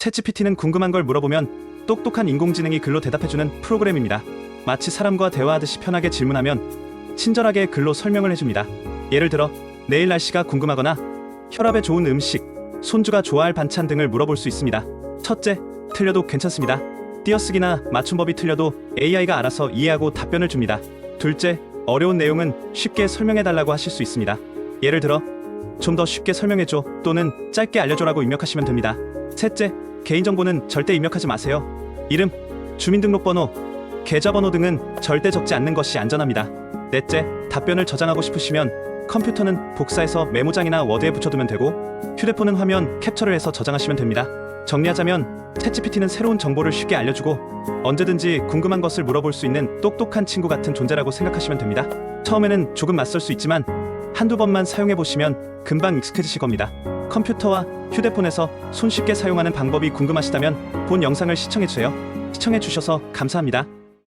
챗GPT는 궁금한 걸 물어보면 똑똑한 인공지능이 글로 대답해주는 프로그램입니다. 마치 사람과 대화하듯이 편하게 질문하면 친절하게 글로 설명을 해줍니다. 예를 들어 내일 날씨가 궁금하거나 혈압에 좋은 음식, 손주가 좋아할 반찬 등을 물어볼 수 있습니다. 첫째, 틀려도 괜찮습니다. 띄어쓰기나 맞춤법이 틀려도 AI가 알아서 이해하고 답변을 줍니다. 둘째, 어려운 내용은 쉽게 설명해달라고 하실 수 있습니다. 예를 들어, 좀 더 쉽게 설명해줘 또는 짧게 알려줘라고 입력하시면 됩니다. 셋째, 개인정보는 절대 입력하지 마세요. 이름, 주민등록번호, 계좌번호 등은 절대 적지 않는 것이 안전합니다. 넷째, 답변을 저장하고 싶으시면 컴퓨터는 복사해서 메모장이나 워드에 붙여두면 되고 휴대폰은 화면 캡처를 해서 저장하시면 됩니다. 정리하자면 챗GPT는 새로운 정보를 쉽게 알려주고 언제든지 궁금한 것을 물어볼 수 있는 똑똑한 친구 같은 존재라고 생각하시면 됩니다. 처음에는 조금 낯설 수 있지만 한두 번만 사용해 보시면 금방 익숙해지실 겁니다. 컴퓨터와 휴대폰에서 손쉽게 사용하는 방법이 궁금하시다면 본 영상을 시청해 주세요. 시청해 주셔서 감사합니다.